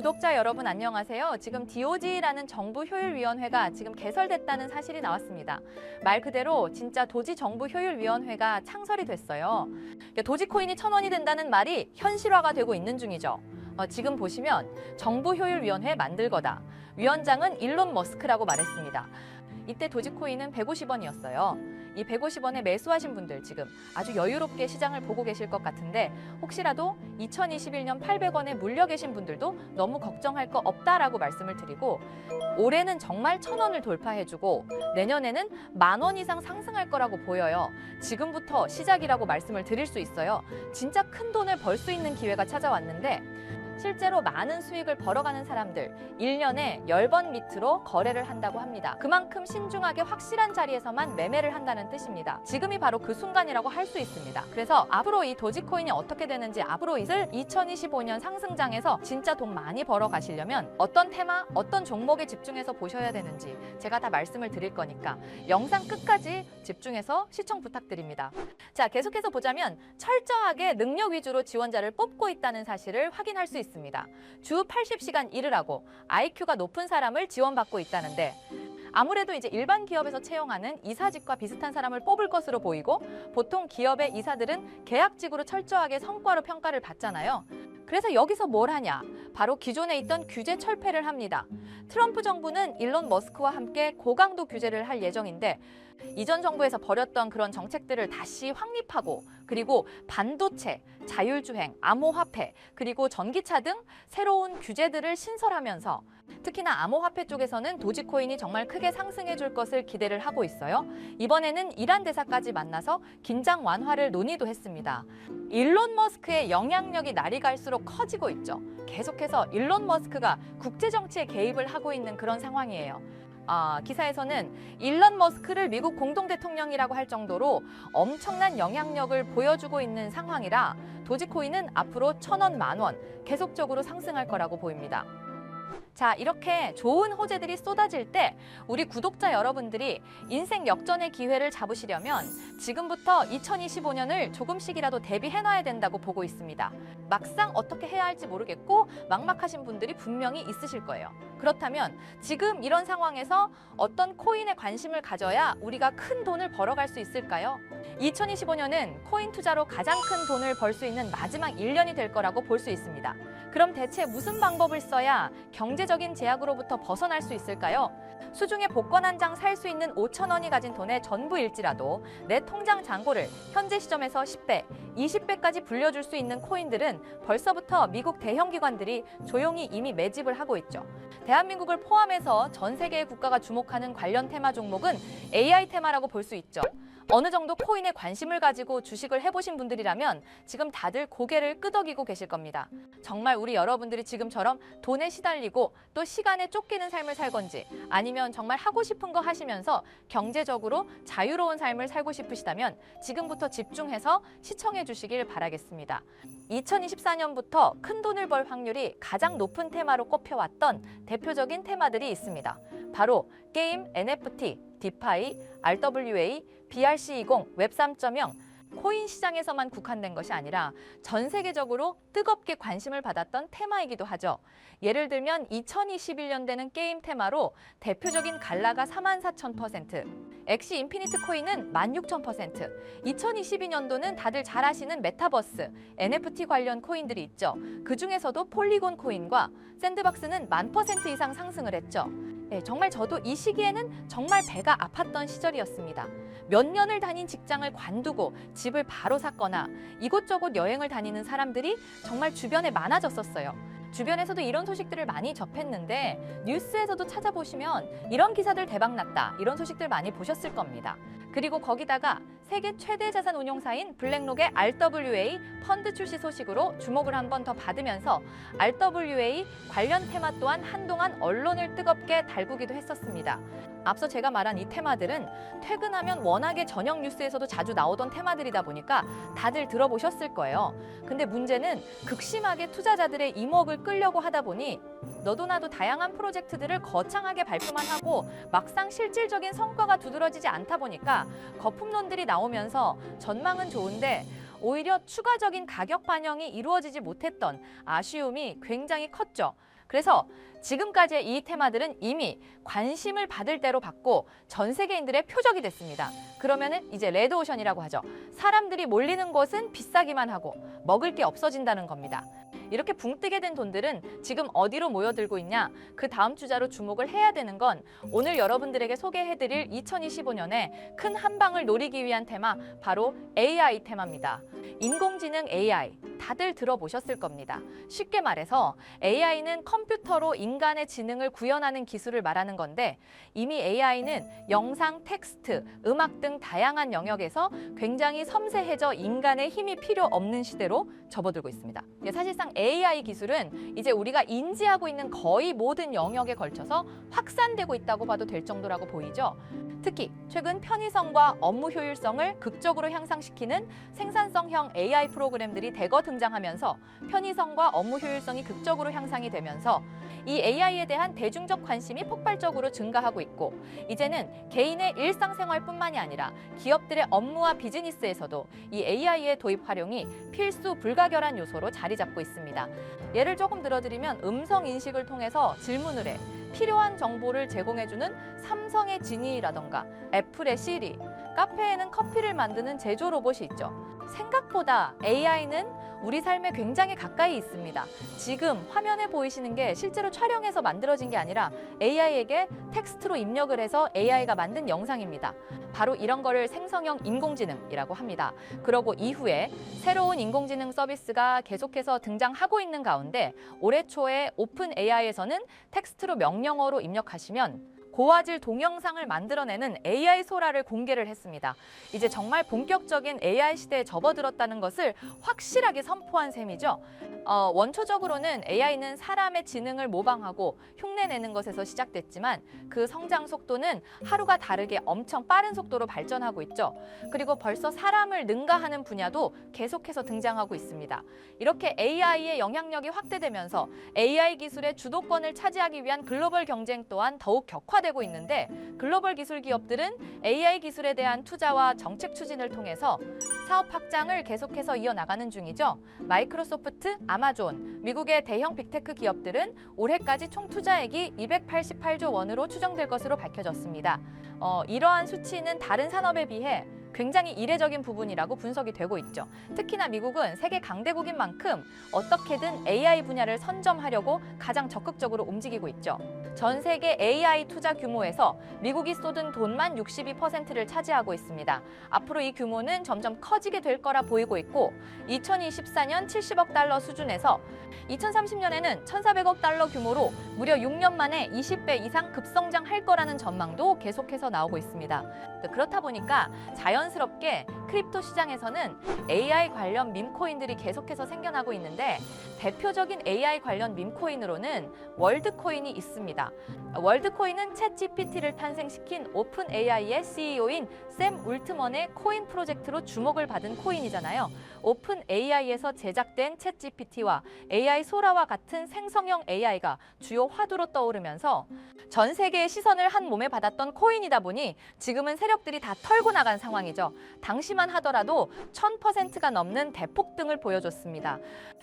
구독자 여러분 안녕하세요. 지금 DOG라는 정부 효율위원회가 지금 개설됐다는 사실이 나왔습니다. 말 그대로 진짜 도지 정부 효율위원회가 창설이 됐어요. 도지코인이 천 원이 된다는 말이 현실화가 되고 있는 중이죠. 어, 지금 보시면 정부 효율위원회 만들 거다. 위원장은 일론 머스크라고 말했습니다. 이때 도지코인은 150원이었어요. 이 150원에 매수하신 분들 지금 아주 여유롭게 시장을 보고 계실 것 같은데 혹시라도 2021년 800원에 물려 계신 분들도 너무 걱정할 거 없다라고 말씀을 드리고 올해는 정말 1000원을 돌파해주고 내년에는 만 원 이상 상승할 거라고 보여요. 지금부터 시작이라고 말씀을 드릴 수 있어요. 진짜 큰 돈을 벌 수 있는 기회가 찾아왔는데 실제로 많은 수익을 벌어가는 사람들 1년에 10번 밑으로 거래를 한다고 합니다. 그만큼 신중하게 확실한 자리에서만 매매를 한다는 뜻입니다. 지금이 바로 그 순간이라고 할 수 있습니다. 그래서 앞으로 이 도지코인이 어떻게 되는지 앞으로 있을 2025년 상승장에서 진짜 돈 많이 벌어 가시려면 어떤 테마, 어떤 종목에 집중해서 보셔야 되는지 제가 다 말씀을 드릴 거니까 영상 끝까지 집중해서 시청 부탁드립니다. 자, 계속해서 보자면 철저하게 능력 위주로 지원자를 뽑고 있다는 사실을 확인할 수 있습니다. 주 80시간 일을 하고 IQ가 높은 사람을 지원받고 있다는데 아무래도 이제 일반 기업에서 채용하는 이사직과 비슷한 사람을 뽑을 것으로 보이고 보통 기업의 이사들은 계약직으로 철저하게 성과로 평가를 받잖아요. 그래서 여기서 뭘 하냐? 바로 기존에 있던 규제 철폐를 합니다. 트럼프 정부는 일론 머스크와 함께 고강도 규제를 할 예정인데 이전 정부에서 벌였던 그런 정책들을 다시 확립하고 그리고 반도체, 자율주행, 암호화폐, 그리고 전기차 등 새로운 규제들을 신설하면서 특히나 암호화폐 쪽에서는 도지코인이 정말 크게 상승해 줄 것을 기대를 하고 있어요. 이번에는 이란 대사까지 만나서 긴장 완화를 논의도 했습니다. 일론 머스크의 영향력이 날이 갈수록 커지고 있죠. 계속해서 일론 머스크가 국제 정치에 개입을 하고 있는 그런 상황이에요. 아, 기사에서는 일론 머스크를 미국 공동 대통령이라고 할 정도로 엄청난 영향력을 보여주고 있는 상황이라 도지코인은 앞으로 천 원, 만 원 계속적으로 상승할 거라고 보입니다. 자, 이렇게 좋은 호재들이 쏟아질 때 우리 구독자 여러분들이 인생 역전의 기회를 잡으시려면 지금부터 2025년을 조금씩이라도 대비해 놔야 된다고 보고 있습니다. 막상 어떻게 해야 할지 모르겠고 막막하신 분들이 분명히 있으실 거예요. 그렇다면 지금 이런 상황에서 어떤 코인에 관심을 가져야 우리가 큰 돈을 벌어갈 수 있을까요? 2025년은 코인 투자로 가장 큰 돈을 벌 수 있는 마지막 1년이 될 거라고 볼 수 있습니다. 그럼 대체 무슨 방법을 써야 경제 적인 제약으로부터 벗어날 수 있을까요? 수중에 복권 한 장 살 수 있는 5천 원이 가진 돈의 전부일지라도 내 통장 잔고를 현재 시점에서 10배, 20배까지 불려줄 수 있는 코인들은 벌써부터 미국 대형 기관들이 조용히 이미 매집을 하고 있죠. 대한민국을 포함해서 전 세계의 국가가 주목하는 관련 테마 종목은 AI 테마라고 볼 수 있죠. 어느 정도 코인에 관심을 가지고 주식을 해보신 분들이라면 지금 다들 고개를 끄덕이고 계실 겁니다. 정말 우리 여러분들이 지금처럼 돈에 시달리고 또 시간에 쫓기는 삶을 살 건지 아니면 정말 하고 싶은 거 하시면서 경제적으로 자유로운 삶을 살고 싶으시다면 지금부터 집중해서 시청해 주시길 바라겠습니다. 2024년부터 큰 돈을 벌 확률이 가장 높은 테마로 꼽혀왔던 대표적인 테마들이 있습니다. 바로 게임, NFT, 디파이, RWA, BRC20, 웹 3.0, 코인 시장에서만 국한된 것이 아니라 전 세계적으로 뜨겁게 관심을 받았던 테마이기도 하죠. 예를 들면 2021년 되는 게임 테마로 대표적인 갈라가 44,000%, 엑시 인피니트 코인은 16,000%, 2022년도는 다들 잘 아시는 메타버스, NFT 관련 코인들이 있죠. 그 중에서도 폴리곤 코인과 샌드박스는 만 퍼센트 이상 상승을 했죠. 네, 정말 저도 이 시기에는 정말 배가 아팠던 시절이었습니다. 몇 년을 다닌 직장을 관두고 집을 바로 샀거나 이곳저곳 여행을 다니는 사람들이 정말 주변에 많아졌었어요. 주변에서도 이런 소식들을 많이 접했는데 뉴스에서도 찾아보시면 이런 기사들 대박 났다 이런 소식들 많이 보셨을 겁니다. 그리고 거기다가 세계 최대 자산 운용사인 블랙록의 RWA 펀드 출시 소식으로 주목을 한 번 더 받으면서 RWA 관련 테마 또한 한동안 언론을 뜨겁게 달구기도 했었습니다. 앞서 제가 말한 이 테마들은 퇴근하면 워낙에 저녁 뉴스에서도 자주 나오던 테마들이다 보니까 다들 들어보셨을 거예요. 근데 문제는 극심하게 투자자들의 이목을 끌려고 하다 보니 너도 나도 다양한 프로젝트들을 거창하게 발표만 하고 막상 실질적인 성과가 두드러지지 않다 보니까 거품론들이 나오면서 전망은 좋은데 오히려 추가적인 가격 반영이 이루어지지 못했던 아쉬움이 굉장히 컸죠. 그래서 지금까지의 이 테마들은 이미 관심을 받을 대로 받고 전 세계인들의 표적이 됐습니다. 그러면은 이제 레드오션이라고 하죠. 사람들이 몰리는 곳은 비싸기만 하고 먹을 게 없어진다는 겁니다. 이렇게 붕 뜨게 된 돈들은 지금 어디로 모여들고 있냐? 그 다음 주자로 주목을 해야 되는 건 오늘 여러분들에게 소개해드릴 2025년에 큰 한방을 노리기 위한 테마 바로 AI 테마입니다. 인공지능 AI 다들 들어보셨을 겁니다. 쉽게 말해서 AI는 컴퓨터로 인간의 지능을 구현하는 기술을 말하는 건데 이미 AI는 영상, 텍스트, 음악 등 다양한 영역에서 굉장히 섬세해져 인간의 힘이 필요 없는 시대로 접어들고 있습니다. 예, 사실상 AI 기술은 이제 우리가 인지하고 있는 거의 모든 영역에 걸쳐서 확산되고 있다고 봐도 될 정도라고 보이죠. 특히 최근 편의성과 업무 효율성을 극적으로 향상시키는 생산성형 AI 프로그램들이 대거 등장하면서 편의성과 업무 효율성이 극적으로 향상이 되면서 이 AI에 대한 대중적 관심이 폭발적으로 증가하고 있고 이제는 개인의 일상생활뿐만이 아니라 기업들의 업무와 비즈니스에서도 이 AI의 도입 활용이 필수 불가결한 요소로 자리 잡고 있습니다. 예를 조금 들어드리면 음성 인식을 통해서 질문을 해 필요한 정보를 제공해주는 삼성의 지니라던가 애플의 시리, 카페에는 커피를 만드는 제조 로봇이 있죠. 생각보다 AI는 우리 삶에 굉장히 가까이 있습니다. 지금 화면에 보이시는 게 실제로 촬영해서 만들어진 게 아니라 AI에게 텍스트로 입력을 해서 AI가 만든 영상입니다. 바로 이런 거를 생성형 인공지능이라고 합니다. 그러고 이후에 새로운 인공지능 서비스가 계속해서 등장하고 있는 가운데 올해 초에 오픈 AI에서는 텍스트로 명령어로 입력하시면 고화질 동영상을 만들어내는 AI 소라를 공개를 했습니다. 이제 정말 본격적인 AI 시대에 접어들었다는 것을 확실하게 선포한 셈이죠. 어, 원초적으로는 AI는 사람의 지능을 모방하고 흉내내는 것에서 시작됐지만 그 성장 속도는 하루가 다르게 엄청 빠른 속도로 발전하고 있죠. 그리고 벌써 사람을 능가하는 분야도 계속해서 등장하고 있습니다. 이렇게 AI의 영향력이 확대되면서 AI 기술의 주도권을 차지하기 위한 글로벌 경쟁 또한 더욱 격화되고 있는데 글로벌 기술 기업들은 AI 기술에 대한 투자와 정책 추진을 통해서 사업 확장을 계속해서 이어나가는 중이죠. 마이크로소프트, 아마존, 미국의 대형 빅테크 기업들은 올해까지 총 투자액이 288조 원으로 추정될 것으로 밝혀졌습니다. 어, 이러한 수치는 다른 산업에 비해 굉장히 이례적인 부분이라고 분석이 되고 있죠. 특히나 미국은 세계 강대국인 만큼 어떻게든 AI 분야를 선점하려고 가장 적극적으로 움직이고 있죠. 전 세계 AI 투자 규모에서 미국이 쏟은 돈만 62%를 차지하고 있습니다. 앞으로 이 규모는 점점 커지게 될 거라 보이고 있고 2024년 70억 달러 수준에서 2030년에는 1,400억 달러 규모로 무려 6년 만에 20배 이상 급성장할 거라는 전망도 계속해서 나오고 있습니다. 그렇다 보니까 자연 스럽게 크립토 시장에서는 AI 관련 밈코인들이 계속해서 생겨나고 있는데 대표적인 AI 관련 밈코인으로는 월드코인이 있습니다. 월드코인은 챗 GPT를 탄생시킨 오픈 AI의 CEO인 샘 울트먼의 코인 프로젝트로 주목을 받은 코인이잖아요. 오픈 AI에서 제작된 챗 GPT와 AI 소라와 같은 생성형 AI가 주요 화두로 떠오르면서 전 세계의 시선을 한 몸에 받았던 코인이다 보니 지금은 세력들이 다 털고 나간 상황이 죠. 당시만 하더라도 1000%가 넘는 대폭등을 보여줬습니다.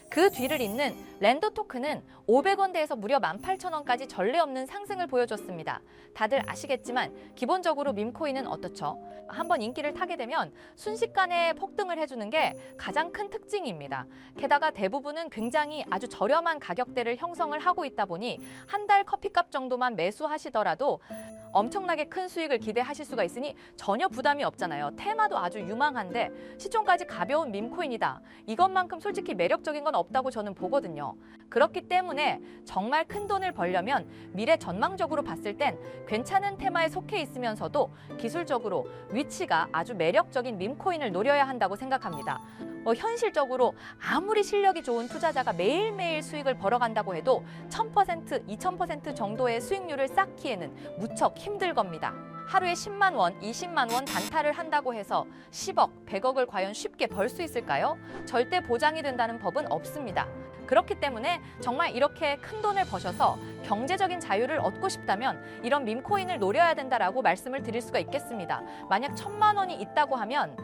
그 뒤를 잇는 랜더 토큰은 500원대에서 무려 18,000원까지 전례 없는 상승을 보여줬습니다. 다들 아시겠지만 기본적으로 밈코인은 어떻죠? 한번 인기를 타게 되면 순식간에 폭등을 해주는 게 가장 큰 특징입니다. 게다가 대부분은 굉장히 아주 저렴한 가격대를 형성을 하고 있다 보니 한 달 커피값 정도만 매수하시더라도 엄청나게 큰 수익을 기대하실 수가 있으니 전혀 부담이 없잖아요. 테마도 아주 유망한데 시총까지 가벼운 밈코인이다. 이것만큼 솔직히 매력적인 건 없다고 저는 보거든요. 그렇기 때문에 정말 큰 돈을 벌려면 미래 전망적으로 봤을 땐 괜찮은 테마에 속해 있으면서도 기술적으로 위치가 아주 매력적인 밈코인을 노려야 한다고 생각합니다. 뭐 현실적으로 아무리 실력이 좋은 투자자가 매일매일 수익을 벌어간다고 해도 1000%, 2000% 정도의 수익률을 쌓기에는 무척 힘들 겁니다. 하루에 10만 원, 20만 원 단타를 한다고 해서 10억, 100억을 과연 쉽게 벌 수 있을까요? 절대 보장이 된다는 법은 없습니다. 그렇기 때문에 정말 이렇게 큰 돈을 버셔서 경제적인 자유를 얻고 싶다면 이런 밈코인을 노려야 된다라고 말씀을 드릴 수가 있겠습니다. 만약 천만 원이 있다고 하면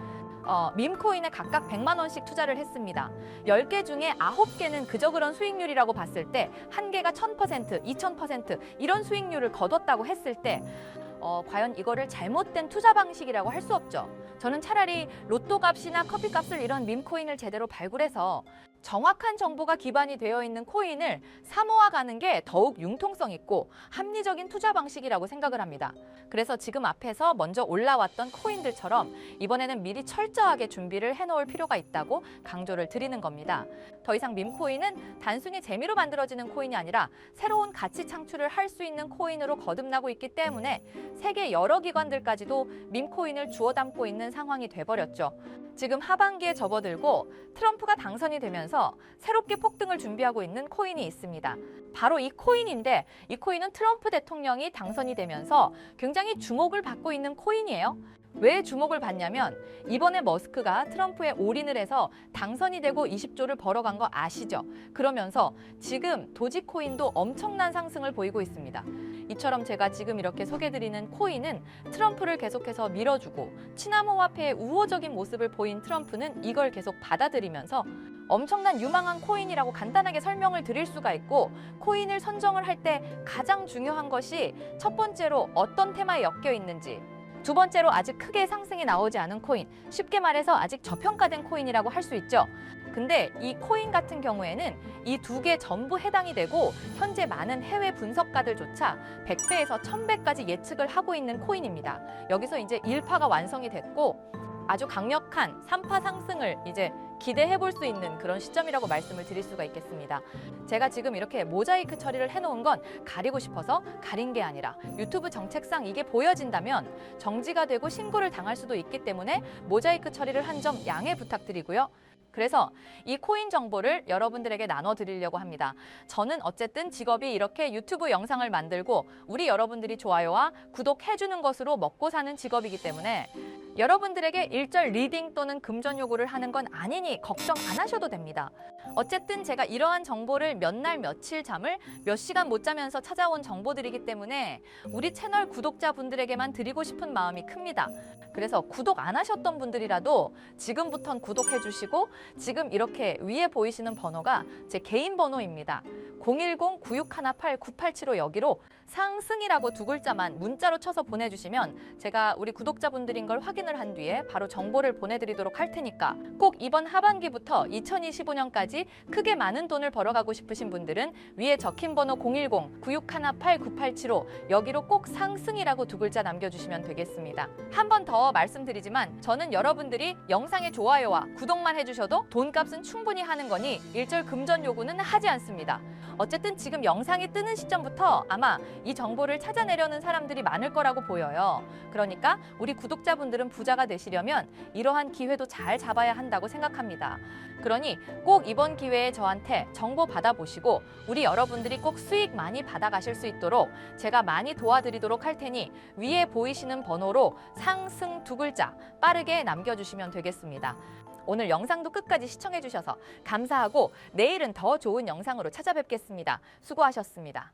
어, 밈코인에 각각 100만 원씩 투자를 했습니다. 10개 중에 9개는 그저 그런 수익률이라고 봤을 때 한 개가 1000%, 2000% 이런 수익률을 거뒀다고 했을 때 어, 과연 이거를 잘못된 투자 방식이라고 할 수 없죠. 저는 차라리 로또 값이나 커피 값을 이런 밈코인을 제대로 발굴해서 정확한 정보가 기반이 되어 있는 코인을 사모아 가는 게 더욱 융통성 있고 합리적인 투자 방식이라고 생각을 합니다. 그래서 지금 앞에서 먼저 올라왔던 코인들처럼 이번에는 미리 철저하게 준비를 해놓을 필요가 있다고 강조를 드리는 겁니다. 더 이상 밈코인은 단순히 재미로 만들어지는 코인이 아니라 새로운 가치 창출을 할 수 있는 코인으로 거듭나고 있기 때문에 세계 여러 기관들까지도 밈코인을 주워 담고 있는 상황이 돼버렸죠. 지금 하반기에 접어들고 트럼프가 당선이 되면서 새롭게 폭등을 준비하고 있는 코인이 있습니다. 바로 이 코인인데 이 코인은 트럼프 대통령이 당선이 되면서 굉장히 주목을 받고 있는 코인이에요. 왜 주목을 받냐면 이번에 머스크가 트럼프에 올인을 해서 당선이 되고 20조를 벌어간 거 아시죠? 그러면서 지금 도지코인도 엄청난 상승을 보이고 있습니다. 이처럼 제가 지금 이렇게 소개드리는 코인은 트럼프를 계속해서 밀어주고 친암호화폐의 우호적인 모습을 보인 트럼프는 이걸 계속 받아들이면서 엄청난 유망한 코인이라고 간단하게 설명을 드릴 수가 있고 코인을 선정을 할 때 가장 중요한 것이 첫 번째로 어떤 테마에 엮여 있는지 두 번째로 아직 크게 상승이 나오지 않은 코인 쉽게 말해서 아직 저평가된 코인이라고 할 수 있죠. 근데 이 코인 같은 경우에는 이 두 개 전부 해당이 되고 현재 많은 해외 분석가들조차 100배에서 1000배까지 예측을 하고 있는 코인입니다. 여기서 이제 1파가 완성이 됐고 아주 강력한 3파 상승을 이제 기대해 볼 수 있는 그런 시점이라고 말씀을 드릴 수가 있겠습니다. 제가 지금 이렇게 모자이크 처리를 해놓은 건 가리고 싶어서 가린 게 아니라 유튜브 정책상 이게 보여진다면 정지가 되고 신고를 당할 수도 있기 때문에 모자이크 처리를 한 점 양해 부탁드리고요. 그래서 이 코인 정보를 여러분들에게 나눠 드리려고 합니다. 저는 어쨌든 직업이 이렇게 유튜브 영상을 만들고 우리 여러분들이 좋아요와 구독해 주는 것으로 먹고 사는 직업이기 때문에 여러분들에게 일절 리딩 또는 금전 요구를 하는 건 아니니 걱정 안 하셔도 됩니다. 어쨌든 제가 이러한 정보를 몇 날 며칠 잠을 몇 시간 못 자면서 찾아온 정보들이기 때문에 우리 채널 구독자분들에게만 드리고 싶은 마음이 큽니다. 그래서 구독 안 하셨던 분들이라도 지금부턴 구독해 주시고 지금 이렇게 위에 보이시는 번호가 제 개인 번호입니다. 010-9618-9875 여기로 상승이라고 두 글자만 문자로 쳐서 보내주시면 제가 우리 구독자분들인 걸 확인을 한 뒤에 바로 정보를 보내드리도록 할 테니까 꼭 이번 하반기부터 2025년까지 크게 많은 돈을 벌어가고 싶으신 분들은 위에 적힌 번호 010-9618-9875 여기로 꼭 상승이라고 두 글자 남겨주시면 되겠습니다. 한 번 더 말씀드리지만 저는 여러분들이 영상의 좋아요와 구독만 해주셔도 돈값은 충분히 하는 거니 일절 금전 요구는 하지 않습니다. 어쨌든 지금 영상이 뜨는 시점부터 아마 이 정보를 찾아내려는 사람들이 많을 거라고 보여요. 그러니까 우리 구독자분들은 부자가 되시려면 이러한 기회도 잘 잡아야 한다고 생각합니다. 그러니 꼭 이번 기회에 저한테 정보 받아보시고 우리 여러분들이 꼭 수익 많이 받아가실 수 있도록 제가 많이 도와드리도록 할 테니 위에 보이시는 번호로 상승 두 글자 빠르게 남겨주시면 되겠습니다. 오늘 영상도 끝까지 시청해주셔서 감사하고 내일은 더 좋은 영상으로 찾아뵙겠습니다. 수고하셨습니다.